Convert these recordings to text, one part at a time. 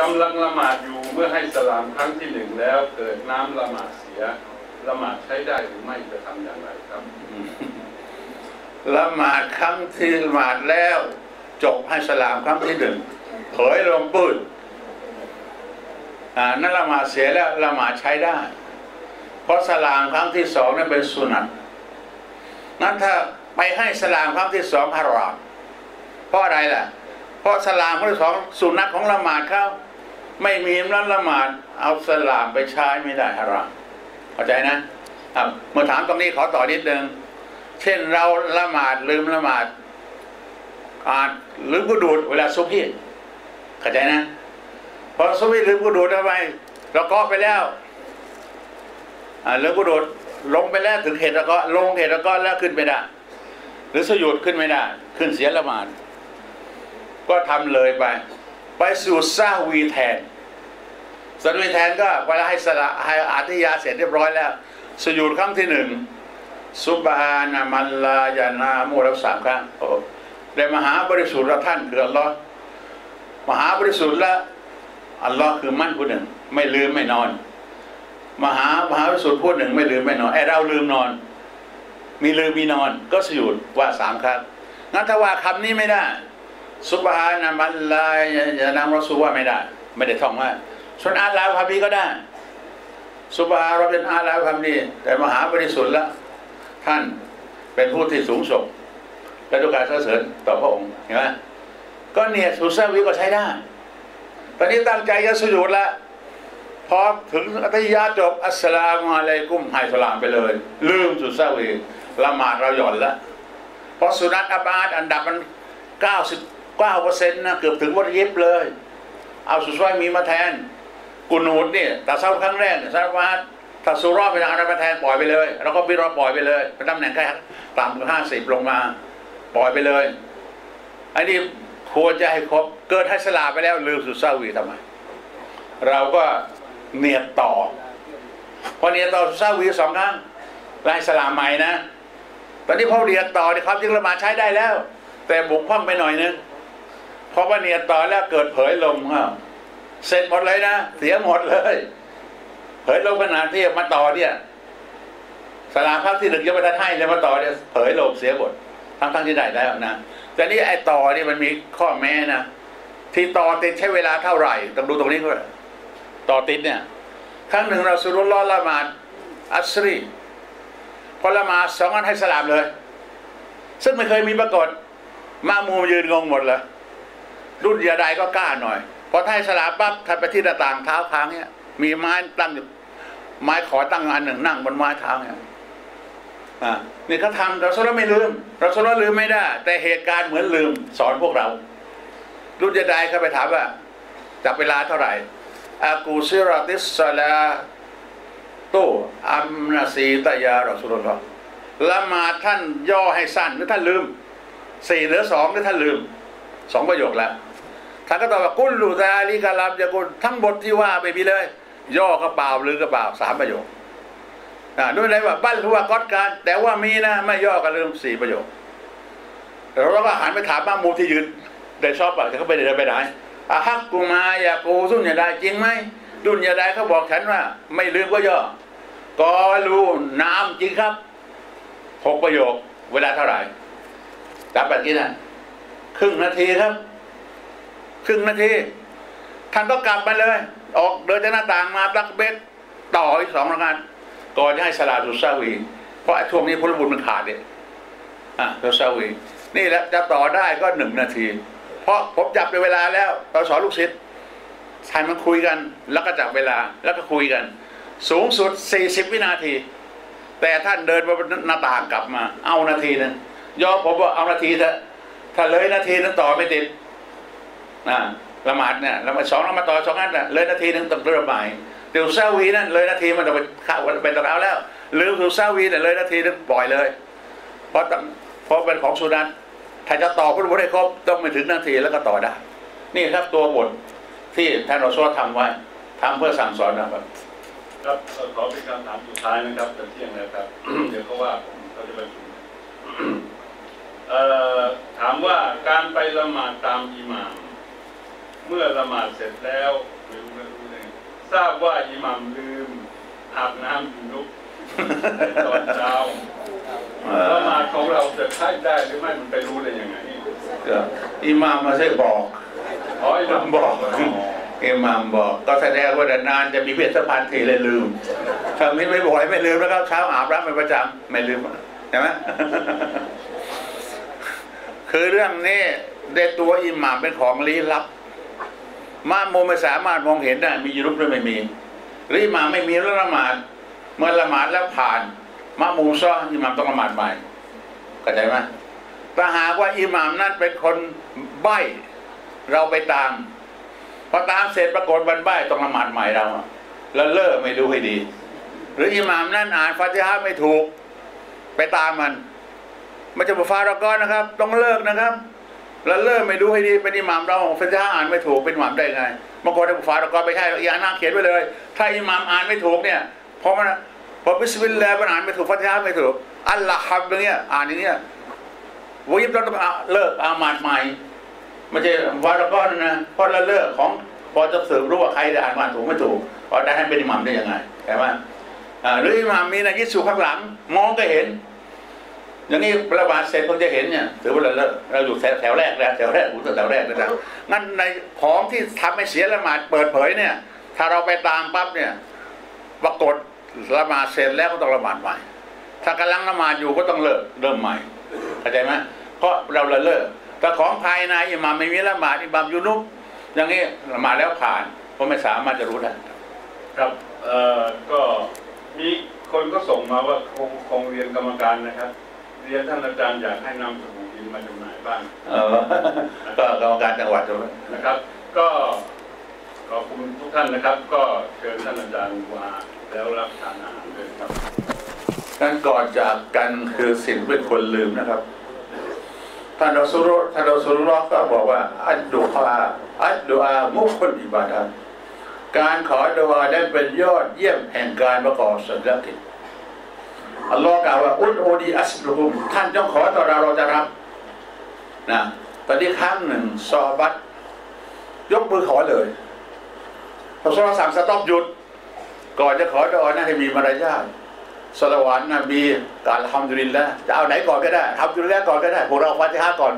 กำลังละหมาดอยู่เมื่อให้สลามครั้งที่หนึ่งแล้วเกิดน้ำละหมาดเสียละหมาดใช้ได้หรือไม่จะทำอย่างไรครับละหมาดครั้งที่ละหมาดแล้ว จบให้สลามครั้งที่หนึ่งเผยลมปืดอ่านั่นละหมาดเสียแล้วละหมาดใช้ได้ เพราะสลามครั้งที่สองนั่นเป็นสุนัตนั้นถ้าไปให้สลามครั้งที่สองฮารามเพราะอะไรล่ะ เพราะสลามครั้งที่สองสุนัตของละหมาดเขา ไม่มีนั้นละหมาดเอาสลามไปใช้ไม่ได้ฮารามเข้าใจนะครับเมื่อถามตรงนี้ขอต่อนิดนึงเช่นเราละหมาดลืมละหมาดอ่านลืมกุดูดเวลาซุบฮีเข้าใจนะพอซุบฮีลืมกุดูดทำไมเราก็ไปแล้วอ่าลืมกุดูดลงไปแล้วถึงเหตุแล้วก็ลงเหตุแล้วก็แล้วขึ้นไม่ได้หรือสยุดขึ้นไม่ได้ ขึ้นเสียละหมาดก็ทำเลยไป ไปสู่ซาวีแทน ซาวีแทนก็เวลาให้สละให้อาทิยาเสร็จเรียบร้อยแล้วสยุดครั้งที่หนึ่งสุบฮานามัลลายานาโมรักสามครั้งโอ้ได้มหาบริสุทธิ์ละท่านคืออัลลอฮ์มหาบริสุทธิ์ละอัลลอฮ์คือมั่นผู้หนึ่ง ไม่ลืมไม่นอน มหามหาบริสุทธิ์ผู้หนึ่ง ไม่ลืมไม่นอนไอเราลืมนอน มีลืมมีนอน ก็สยุดว่าสามครั้งงั้นถ้าว่าคำนี้ไม่ได้สุบฮานามัลลายานามรัสูว่าไม่ได้ ไม่ได้ท่องว่า ส่วนอาลาพัมนี้ก็ได้สุบฮาเราเป็นอาลาพัมนี้แต่มหาบริสุทธิ์ละท่านเป็นผู้ที่สูงส่งและดูการสรรเสริญต่อพระองค์เห็นไหมก็เนี่ยสุสาวิก็ใช้ได้ ตอนนี้ตั้งใจจะสยุดละพอถึงอัตยาจบอัสลามอะลัยกุ้มให้สลามไปเลย ลืมสุสาวิละหมาดเราหย่อนละเพราะสุนัตอับาดอันดับมัน99เปอร์เซ็นต์นะเกือบถึงวัตยิบเลย เอาสุสาวิมีมาแทน กุนูดเนี่ยแต่เศร้าครั้งแรกเนี่ยซาบาดถ้าสุรอบไปทางอาราแทนปล่อยไปเลย แล้วก็บิรอปล่อยไปเลยเป็นตำแหน่งแค่ต่ำกว่าห้าสิบลงมา ปล่อยไปเลยอันนี้ควรจะให้ครบเกิดให้สลาไปแล้วลืมสุดซาวีทำไม เราก็เนียดต่อพอเนียดต่อสุดซาวีสองครั้งไล่สลามใหม่นะตอนนี้พอเนียดต่อเนี่ยครับจึงละหมาดใช้ได้แล้ว แต่บุกพร่องไปหน่อยนึงเพราะว่าเนียดต่อแล้วเกิดเผยลมครับ เสร็จหมดเลยนะ เสียหมดเลยเผยลงขนาดที่มาต่อเนี่ยสลามพักที่หนึ่งยังไม่ทันให้เลยมาต่อเนี่ยเผยลงเสียบททั้งทั้งที่ได้แล้วนะแต่นี่ไอ้ต่อนี่มันมีข้อแม้นะที่ต่อติดใช้เวลาเท่าไหร่ต้องดูตรงนี้ก็ต่อติดเนี่ย ครั้งหนึ่งเราสุรุลลอฮ์ละมาดอัสรีพอละมาสองอันให้สลามเลย ซึ่งไม่เคยมีปรากฏมามูยืนงงหมดเลยรุ่นยาใดก็กล้าหน่อย พอท้ายสลาปั๊บทันไปที่หน้าต่างเท้าค้างเนี่ยมีไม้ตั้งอยู่ไม้ขอตั้งอันหนึ่งนั่งบนไม้เท้าเนี่ยอ่านี่เขาทำเราสลไม่ลืม เราสลลืมไม่ได้ แต่เหตุการณ์เหมือนลืม สอนพวกเรา รุ่นจะได้เขาไปถามว่าจับเวลาเท่าไหร่อากูซิรติสซาลาตูอัมนาซีตยาเรอสุลลอละมาท่านย่อให้สั้นหรือท่านลืมสี่หรือสองหรือท่านลืมสองประโยคแล้ว ท่านก็ตอบว่ากุลลูซาลิกาลัมยากุลทั้งบทที่ว่าไปมีเลย ย่อกระเป๋าหรือกระเป๋าสามประโยคอ่าด้วยอะไรว่าบั้นหัวก๊อดการ แต่ว่ามีนะไม่ย่อกันลืมสี่ประโยคแล้วเราก็หันไปถามบ้ามูที่ยืนได้ชอบอะแต่เขาไปเดินไปไหนอาฮักกูมาอยากกูสุ่นอย่าได้จริงไหมดุนอย่าได้เขาบอกฉันว่า ไม่ลืมก็ย่อกอรูน้ำจริงครับหกประโยค เวลาเท่าไหร่จับแบบนี้นะครึ่งนาทีครับ ครึ่งนาทีท่านก็กลับมาเลย ออกเดินจากหน้าต่างมาตักเบ็ดต่ออีกสองรายการก่อนจะให้สลาตุซาวีเพราะไอ้ช่วงนี้พลบุญมันขาดเนี่ยอะตุซาวีนี่แหละจะต่อได้ก็หนึ่งนาที เพราะผมจับในเวลาแล้วตอนสอนลูกศิษย์ใช้มันคุยกัน แล้วก็จับเวลาแล้วก็คุยกัน สูงสุดสี่สิบวินาที แต่ท่านเดินไปหน้าต่างกลับมา เอานาทีนึงยอมผมว่าเอานาทีเถอะถ้าเลยนาทีนึงต่อไม่ติด นะละหมาดเนี่ยละหมาดสองละหมาดต่อสองนัดน่ะเลยนาทีหนึ่งต้องเริ่มใหม่เดี๋ยวซาวีนั่นเลยนาทีมันจะไปเข้าเป็นตะเอาแล้วลืมคือซาวีเนี่ยเลยนาทีนึงปล่อยเลย เพราะเพราะเป็นของสุนันถ้าจะต่อพุทธบทให้ครบต้องไม่ถึงนาทีแล้วก็ต่อได้ นี่ครับตัวบทที่ท่านรอซูลทำไว้ทำเพื่อสั่งสอนนะครับครับขอเป็นคำถามสุดท้ายนะครับจะเที่ยงแล้วครับ เดี๋ยวเขาว่าผมเขาจะไปถึงถามว่าการไปละหมาดตามอิหม่าม เมื่อละหมาดเสร็จแล้วไม่รู้ไม่รู้เลยทราบว่าอิหมัมลืมอาบน้ำยูนุกในตอนเช้าเอ่อละหมาดของเราจะใช้ได้หรือไม่มันไปรู้ได้ยังไงก็อิหมามมาใช่บอกอ๋ออิหมัมบอกอิหมามบอก ก็แสดงว่านานๆจะมีเพศสัมพันธ์ทีเลยลืมถ้าไม่ไม่บ่อยไม่ลืมนะครับเช้าอาบน้ำเป็นประจำไม่ลืมใช่ไหมคือเรื่องนี้ในตัวอิหม่ามเป็นของลี้ลับ มาโมไม่สามารถมองเห็นได้มียุบหรือไม่มี หรือมาไม่มีแล้วละหมาดเมื่อละหมาดแล้วผ่านมามูซ้ออิหมามต้องละหมาดใหม่เข้าใจไหมถ้าหากว่าอิหมามนั้นเป็นคนใบ้เราไปตามพอตามเสร็จปรากฏวันใบ้ต้องละหมาดใหม่เราแล้วเลิกไม่ดูให้ดี หรืออิหมามนั่นอ่านฟาติฮะไม่ถูก ไปตามมัน มันจะมาฟาเราก็นะครับ ต้องเลิกนะครับ แล้วเลิกไม่ดูให้ดีเป็นอิหมามเราฟาติฮะห์อ่านไม่ถูกเป็นอิหมามได้ไงบางคนจะฟาเราก็ไม่ใช่อีอ่านหน้าเขียนไว้เลย ถ้าอิหมามอ่านไม่ถูกเนี่ยพอมันพอบิสมิลลาห์มันอ่านไม่ถูกฟาติฮะห์ไม่ถูกอัลลอฮ์ฮับอย่างเงี้ยอ่านอย่างเงี้ยวิบเราต้องเอาเลิกอามาดใหม่ไม่ใช่ฟาราก็นะเพราะเราเลิกของพอจะสืบรู้ว่าใครอ่านมาถูกไม่ถูกพอได้ให้เป็นอิหมามได้ยังไงใช่ไหมอ่าหรืออิหมามมีนะยิสูข้างหลังมองก็เห็น อย่างนี้ประบาดเสร็จผมจะเห็นเนี่ยถือว่าเราเราอยู่แถวแถวแรกแล้วแถวแรกผมแถวแรกเลยนะงั้นในของที่ทำให้เสียละหมาดเปิดเผยเนี่ย ถ้าเราไปตามปั๊บเนี่ยปรากฏละหมาดเสร็จแล้วก็ต้องละหมาดใหม่ ถ้ากำลังละหมาดอยู่ก็ต้องเลิกเริ่มใหม่เข้าใจไหมเพราะเราละเลิกแต่ของภายในอิหมามไม่มีละหมาดอิหมามยูนุบอย่างนี้ละหมาดแล้วผ่านก็ไม่สามารถจะรู้ได้ครับเอ่อก็มีคนก็ส่งมาว่าคงคงเรียนกรรมการนะครับ เรียนท่านอาจารย์อยากให้นำสมุดดินมาจำหน่ายบ้างเออก็กรรมการจังหวัดจะนะครับ ก็ขอบคุณทุกท่านนะครับ ก็เชิญท่านอาจารย์มาแล้วรับทานอาหารด้วยครับการก่อนจากกันคือสิ่งไม่ควรลืมนะครับท่านอัสุรท่านอัสุรลอฮ์ก็บอกว่า อัดดุอาอัดดุอามุขลอิบาดะห์การขอดุอาได้เป็นยอดเยี่ยมแห่งการประกอบสัจกิจ อัลลอฮ์กล่าวว่าอุดโอดีอัสลุคุมท่านจงขอต่อเราเราจะรับนะตอนนี้ครั้งหนึ่งซอบัตยกมือขอเลยพอซอสั่งสต็อปหยุด ก่อนจะขอดุอานะให้มีมารยาทสลาวานนบีการทำดุลินแล้วจะเอาไหนก่อนก็ได้ทำดุลินแล้วก่อนก็ได้พวกเราฟาติฮะก่อน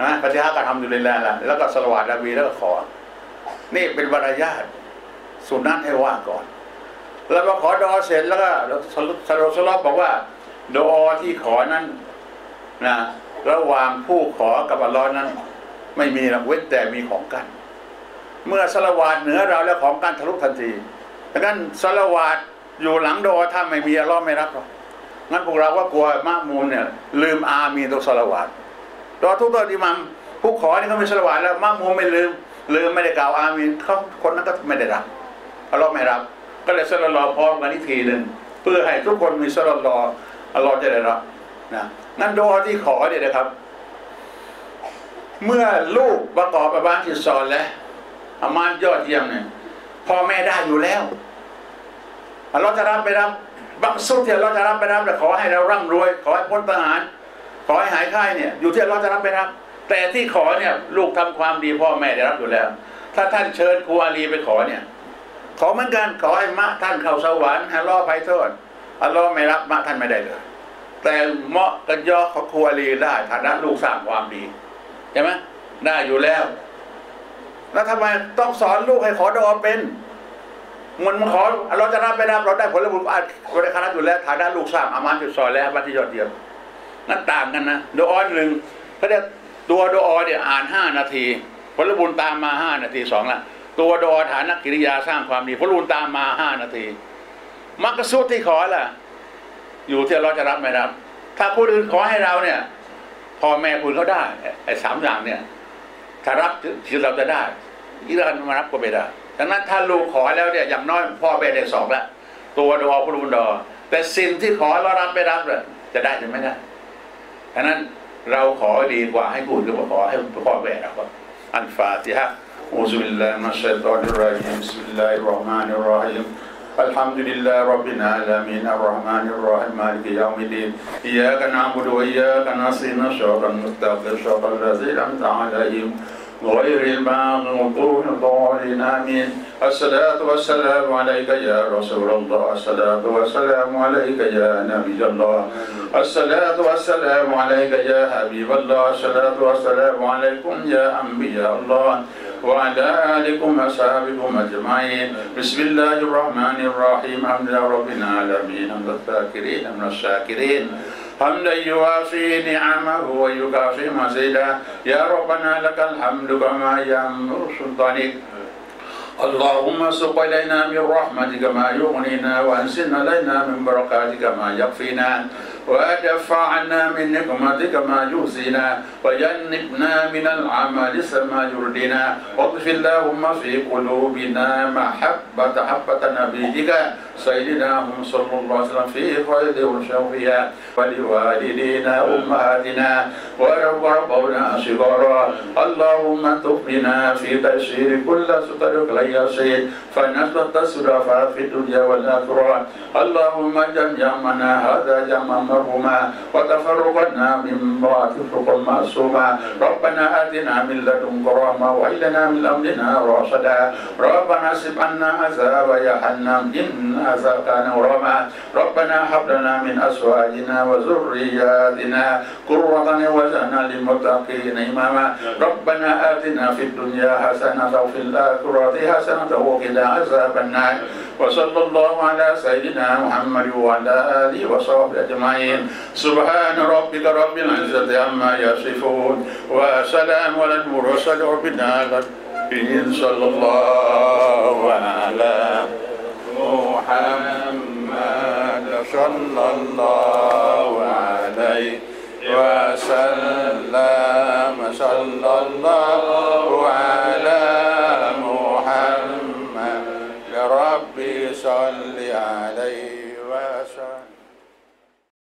นะฟาติฮะก็ทำดุลินแล้วละแล้วก็สลาวานนบีแล้วก็ขอ นี่เป็นวรยาทสุนัตให้ว่าก่อน แล้วพอขอดอเสร็จแล้วก็สรุปสรุปสรุปบอกว่า ดอที่ขอนั้นนะระหว่างผู้ขอกับอัลลอฮ์นั้น ไม่มีหรอกเว้นแต่มีของกัน เมื่อสลาวาดเหนือเราแล้วของกันทะลุทันทีดังนั้นสลาวาดอยู่หลังดอถ้าไม่มีอัลลอฮ์ไม่รับหรอกงั้นพวกเราก็กลัวมะมูลเนี่ยลืมอามีตัวสลาวาดดอทุกตัวอิมัมผู้ขอนี่เขาไม่สลาวาดแล้วมะมูลไม่ลืมลืมไม่ได้กล่าวอามีนเขาคนนั้นก็ไม่ได้รับอัลลอฮ์ไม่รับ ก็เลยสลลอพร้อมกันอีกทีหนึ่งเพื่อให้ทุกคนมีสลลออัลลอฮ์จะได้รับนะงั้นดอที่ขอเนี่ยนะครับ เมื่อลูกประกอบอาบานที่สอนแล้วอามานยอดเยี่ยมเนี่ยพ่อแม่ได้อยู่แล้วอัลลอฮ์จะรับไปรับบักสุดที่อัลลอฮ์จะรับไปรับแต่ขอให้เราร่ำรวย ขอให้พ้นทหารขอให้หายไข้เนี่ย อยู่ที่อัลลอฮ์จะรับไปรับ แต่ที่ขอเนี่ย ลูกทำความดีพ่อแม่ได้รับอยู่แล้ว ถ้าท่านเชิญครูอาลีไปขอเนี่ย ขอเหมือนกันขอให้มะท่านเข้าสวรรค์อัลลอฮ์ไพโทษอัลลอฮ์ไม่รับมะท่านไม่ได้เลย แต่เหมาะกันยอเของครูอาลีได้ฐานะลูกสร้างความดีใช่ไหมได้อยู่แล้ว แล้วทำไมต้องสอนลูกให้ขอดอเป็นมันมาขอเราจะรับไม่รับเราได้ผลบุญอาจบริคณะอยู่แล้วฐานะลูกสร้างอามานจุดซอยแล้วบัตรที่ยอดเยี่ยมนั่นต่างกันนะดออนหนึ่งเขาเรียกตัวดอเนี่ยอ่านห้านาทีผลบุญตามมาห้านาทีสองละ ตัวดอฐานกิริยาสร้างความดีผลบุญตามมาห้านาทีมักกะซุดที่ขอล่ะ อยู่ที่เราจะรับไม่รับ ถ้าผู้อื่นขอให้เราเนี่ยพ่อแม่คุณเขาได้ไอ้สามอย่างเนี่ย ถ้ารับที่เราจะได้อีกอันมารับก็ไม่ได้ดังนั้นถ้าลูกขอแล้วเนี่ยอย่างน้อยพ่อแม่ได้สองล้วตัวดอพระบุญดอ แต่สิ่งที่ขอเรารับไม่รับเนี่ยจะได้หรือไม่ได้ดังนั้นเราขอดีกว่าให้พูดก็ขอให้พ่อแม่เราก็อันฟาอันิรเราสิฮะ أعوذ بالله من الشيطان الرجيم. بسم الله الرحمن الرحيم. الحمد لله رب العالمين. الرحمن الرحيم. مالك يوم الدين. إياك نعبد وإياك نستعين. صراط المستقيم. صراط الذين أنعمت عليهم. غير المغضوب الضالين آمين. الصلاة والسلام عليك يا رسول الله. الصلاة والسلام عليك يا نبي الله. الصلاة والسلام عليك يا حبيب الله. الصلاة والسلام عليكم يا أنبياء الله. وعلى آلكم وأصحابكم أجمعين. بسم الله الرحمن الرحيم. الحمد لله رب العالمين. حمد الذاكرين من الشاكرين. حمدا يوافي نعمه ويكافي مزيدا يا ربنا لك الحمد كما يأمر سلطانك. اللهم سق إلينا من رحمتك ما يغنينا وأنزل علينا من بركاتك ما يكفينا. ودفع عنا من نقمتك ما يؤذينا وجنبنا من العمل ما يردنا واطف اللهم في قلوبنا محبة حبة نبيك سيدنا صلى الله عليه وسلم في خير وشوفها ولوالدينا أمهاتنا ورب ربنا صغارا. اللهم تقنا في تيسير كل سترك ليسير فنسبت السرفاء في الدنيا والآخرة. اللهم جم جمعنا هذا جمع مرحوما وتفرقنا من بعد فرقا معصوما ربنا آتنا من لدنك رحمة وإلنا من أمرنا رشدا. ربنا سب عنا عذاب جهنم إن كان غراما ربنا هب لنا من أزواجنا وذرياتنا قرة وجعلنا للمتقين إماما. ربنا آتنا في الدنيا حسنة وفي الآخرة حسنة وقنا عذاب النار. وصلى الله على سيدنا محمد وعلى آله وصحبه أجمعين. سبحان ربك رب العزة عما يصفون. وسلام على المرسل رب العالمين صلى الله على محمد صلى الله عليه وسلم صلى الله على محمد ربي صل عليه.